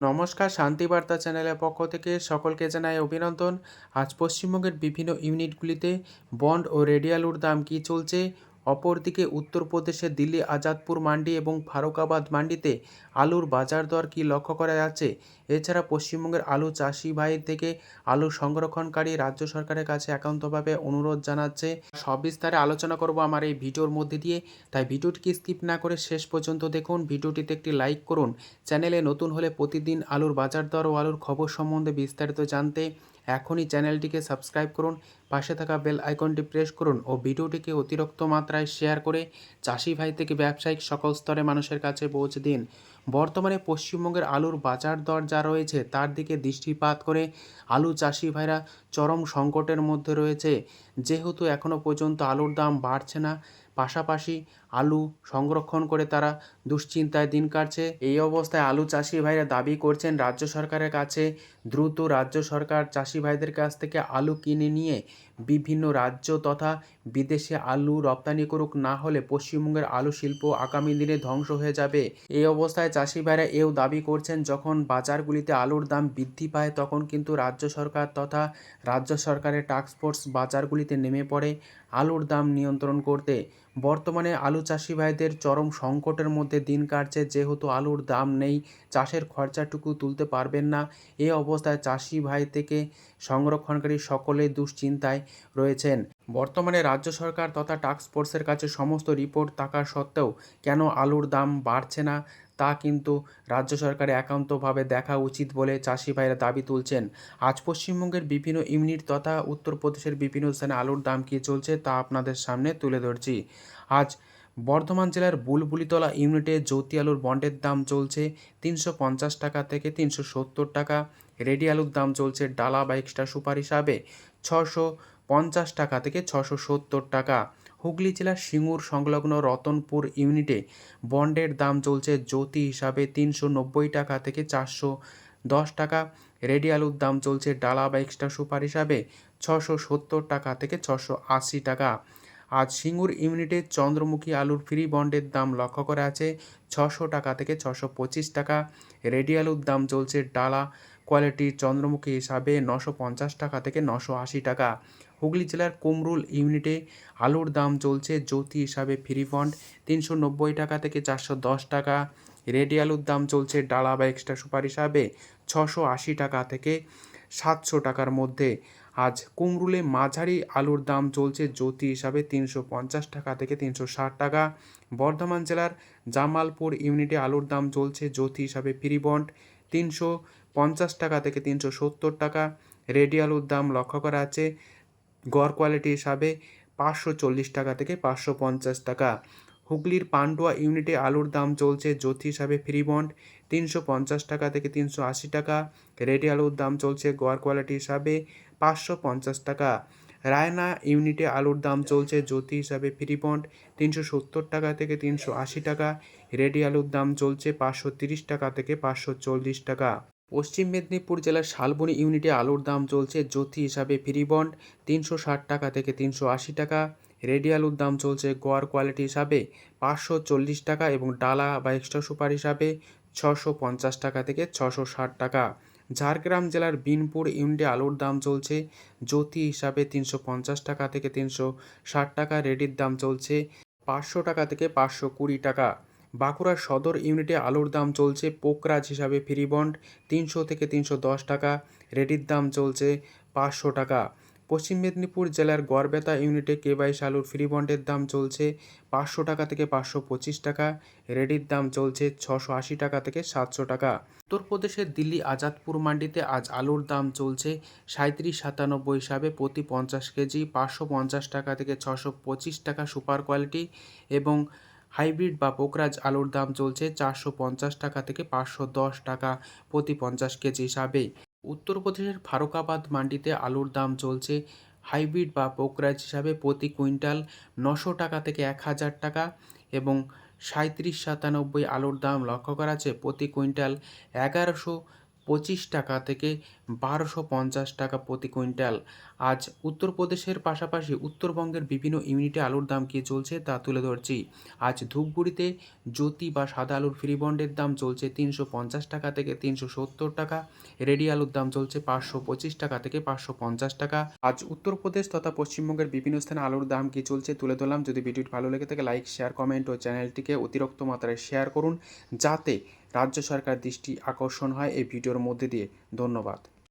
নমস্কার শান্তিবার্তা চ্যানেলের পক্ষ থেকে সকলকে জানাই অভিনন্দন। আজ পশ্চিমবঙ্গের বিভিন্ন ইউনিটগুলিতে বন্ড ও রেডিয়ালুর দাম কি চলছে অপরদিকে উত্তরপ্রদেশের দিল্লি, আজাদপুর, মান্ডি এবং ফারুকাবাদ মান্ডিতে আলুর বাজার দর কী লক্ষ্য করা যাচ্ছে? এছাড়া পশ্চিমবঙ্গের আলু চাষি ভাই থেকে আলু সংরক্ষণকারী রাজ্য সরকারের কাছে একান্তভাবে অনুরোধ জানাচ্ছে। সবিস্তারে আলোচনা করব আমার এই ভিডিওর মধ্যে দিয়ে। তাই ভিডিওটিকে স্কিপ না করে শেষ পর্যন্ত দেখুন। ভিডিওটিতে একটি লাইক করুন। চ্যানেলে নতুন হলে প্রতিদিন আলুর বাজার দর ও আলুর খবর সম্বন্ধে বিস্তারিত জানতে এখনই চ্যানেলটিকে সাবস্ক্রাইব করুন, পাশে থাকা বেল আইকনটি প্রেস করুন ও ভিডিওটিকে অতিরিক্ত মাত্রায় শেয়ার করে চাষি ভাই থেকে ব্যবসায়িক সকল স্তরে মানুষের কাছে পৌঁছে দিন। বর্তমানে পশ্চিমবঙ্গের আলুর বাজার দর যা রয়েছে, তার দিকে দৃষ্টিপাত করে আলু চাষি ভাইরা চরম সংকটের মধ্যে রয়েছে। যেহেতু এখনও পর্যন্ত আলুর দাম বাড়ছে না পাশাপাশি আলু সংরক্ষণ করে তারা দুশ্চিন্তায় দিন কাটছে। এই অবস্থায় আলু চাষি ভাইরা দাবি করছেন, রাজ্য সরকারের কাছে দ্রুত রাজ্য সরকার চাষি ভাইদের কাছ থেকে আলু কিনে নিয়ে বিভিন্ন রাজ্য তথা বিদেশে আলু রপ্তানি করুক, না হলে পশ্চিমবঙ্গের আলু শিল্প আগামী দিনে ধ্বংস হয়ে যাবে। এই অবস্থায় চাষি ভাইরা এও দাবি করছেন, যখন বাজারগুলিতে আলুর দাম বৃদ্ধি পায়, তখন কিন্তু রাজ্য সরকার তথা রাজ্য সরকারের টাস্কফোর্স বাজারগুলিতে নেমে পড়ে আলুর দাম নিয়ন্ত্রণ করতে। বর্তমানে আলু চাষি ভাইদের চরম সংকটের মধ্যে দিন কাটছে। যেহেতু আলুর দাম নেই, চাষের খরচাটুকু তুলতে পারবেন না। এ অবস্থায় চাষি ভাই থেকে সংরক্ষণকারী সকলে দুশ্চিন্তায় রয়েছেন। বর্তমানে রাজ্য সরকার তথা টাস্ক ফোর্সের কাছে সমস্ত রিপোর্ট থাকা সত্ত্বেও কেন আলুর দাম বাড়ছে না? তা কিন্তু রাজ্য সরকারের একান্তভাবে দেখা উচিত বলে চাষি ভাইরা দাবি তুলছেন। আজ পশ্চিমবঙ্গের বিভিন্ন ইউনিট তথা উত্তরপ্রদেশের বিভিন্ন স্থানে আলুর দাম কী চলছে তা আপনাদের সামনে তুলে ধরছি। আজ বর্ধমান জেলার বুলবুলিতলা ইউনিটে জ্যোতি আলুর বন্ডের দাম চলছে তিনশো পঞ্চাশ টাকা থেকে তিনশো সত্তর টাকা। রেডি আলুর দাম চলছে ডালা বা এক্সট্রা সুপার হিসাবে ছশো পঞ্চাশ টাকা থেকে ছশো সত্তর টাকা। হুগলি জেলার সিঙ্গুর সংলগ্ন রতনপুর ইউনিটে বন্ডের দাম চলছে জ্যোতি হিসাবে তিনশো নব্বই টাকা থেকে চারশো দশ টাকা। রেডি আলুর দাম চলছে ডালা বা এক্সট্রা সুপার হিসাবে ছশো সত্তর টাকা থেকে ছশো আশি টাকা। আজ সিঙ্গুর ইউনিটে চন্দ্রমুখী আলুর ফ্রি বন্ডের দাম লক্ষ্য করা আছে ছশো টাকা থেকে ছশো পঁচিশ টাকা। রেডি আলুর দাম চলছে ডালা কোয়ালিটির চন্দ্রমুখী হিসাবে নশো পঞ্চাশ টাকা থেকে নশো আশি টাকা। হুগলি জেলার কুমরুল ইউনিটে আলুর দাম চলছে জ্যোতি হিসাবে ফ্রি বন্ড তিনশো নব্বই টাকা থেকে চারশো দশ টাকা। রেডি আলুর দাম চলছে ডালা বা এক্সট্রা সুপার হিসাবে ছশো আশি টাকা থেকে সাতশো টাকার মধ্যে। আজ কুমরুলে মাঝারি আলুর দাম চলছে জ্যোতি হিসাবে তিনশো পঞ্চাশ টাকা থেকে তিনশো ষাট টাকা। বর্ধমান জেলার জামালপুর ইউনিটে আলুর দাম চলছে জ্যোতি হিসাবে ফ্রি বন্ড তিনশো পঞ্চাশ টাকা থেকে তিনশো সত্তর টাকা। রেডি আলুর দাম লক্ষ্য করা আছে গড় কোয়ালিটি হিসাবে পাঁচশো চল্লিশ টাকা থেকে পাঁচশো পঞ্চাশ টাকা। হুগলির পান্ডুয়া ইউনিটে আলুর দাম চলছে জ্যোতি হিসাবে ফ্রি বন্ড তিনশো পঞ্চাশ টাকা থেকে তিনশো আশি টাকা। রেডি আলুর দাম চলছে গড় কোয়ালিটি হিসাবে পাঁচশো পঞ্চাশ টাকা। রায়না ইউনিটে আলুর দাম চলছে জ্যোতি হিসাবে ফ্রি বন্ড তিনশো সত্তর টাকা থেকে তিনশো আশি টাকা। রেডি আলুর দাম চলছে পাঁচশো তিরিশ টাকা থেকে পাঁচশো চল্লিশ টাকা। পশ্চিম মেদিনীপুর জেলার শালবনী ইউনিটে আলুর দাম চলছে জ্যোতি হিসাবে ফ্রি বন্ড তিনশো ষাট টাকা থেকে তিনশো আশি টাকা। রেডি আলুর দাম চলছে গোয়ার কোয়ালিটি হিসাবে পাঁচশো চল্লিশ টাকা এবং ডালা বা এক্সট্রা সুপার হিসাবে ছশো পঞ্চাশ টাকা থেকে ছশো ষাট টাকা। ঝাড়গ্রাম জেলার বিনপুর ইউনিটে আলুর দাম চলছে জ্যোতি হিসাবে তিনশো পঞ্চাশ টাকা থেকে তিনশো ষাট টাকা। রেডির দাম চলছে পাঁচশো টাকা থেকে পাঁচশো কুড়ি টাকা। বাঁকুড়া সদর ইউনিটে আলুর দাম চলছে পোকরাজ হিসাবে ফ্রি বন্ড তিনশো থেকে তিনশো দশ টাকা, রেডির দাম চলছে পাঁচশো টাকা। পশ্চিম মেদিনীপুর জেলার গড়বেতা ইউনিটে কেবাইশ আলুর ফ্রি বন্ডের দাম চলছে পাঁচশো টাকা থেকে পাঁচশো পঁচিশ টাকা, রেডির দাম চলছে ছশো আশি টাকা থেকে সাতশো টাকা। উত্তরপ্রদেশের দিল্লি আজাদপুর মান্ডিতে আজ আলুর দাম চলছে সাঁত্রিশ সাতানব্বই হিসাবে প্রতি পঞ্চাশ কেজি, পাঁচশো পঞ্চাশ টাকা থেকে ছশো পঁচিশ টাকা সুপার কোয়ালিটি এবং হাইব্রিড বা পোকরাজ আলুর দাম চলছে চারশো পঞ্চাশ টাকা থেকে পাঁচশো দশ টাকা প্রতি পঞ্চাশ কেজি হিসাবে। উত্তরপ্রদেশের ফারুকাবাদ মান্ডিতে আলুর দাম চলছে হাইব্রিড বা পোকরাজ হিসাবে প্রতি কুইন্টাল নশো টাকা থেকে এক হাজার টাকা এবং সাঁত্রিশ সাতানব্বই আলুর দাম লক্ষ্য করা আছে প্রতি কুইন্টাল এগারোশো পঁচিশ টাকা থেকে বারোশো পঞ্চাশ টাকা প্রতি কুইন্টাল। আজ উত্তরপ্রদেশের পাশাপাশি উত্তরবঙ্গের বিভিন্ন ইউনিটে আলুর দাম কী চলছে তা তুলে ধরছি। আজ ধূপগুড়িতে জ্যোতি বা সাদা আলুর ফ্রি বন্ডের দাম চলছে তিনশো পঞ্চাশ টাকা থেকে তিনশো সত্তর টাকা, রেডি আলুর দাম চলছে পাঁচশো পঁচিশ টাকা থেকে পাঁচশো পঞ্চাশ টাকা। আজ উত্তরপ্রদেশ তথা পশ্চিমবঙ্গের বিভিন্ন স্থানে আলুর দাম কী চলছে তুলে ধরলাম। যদি ভিডিওটি ভালো লেগে থাকে, লাইক শেয়ার কমেন্ট ও চ্যানেলটিকে অতিরিক্ত মাত্রায় শেয়ার করুন, যাতে রাজ্য সরকার দৃষ্টি আকর্ষণ হয় এই ভিডিওর মধ্যে দিয়ে। ধন্যবাদ।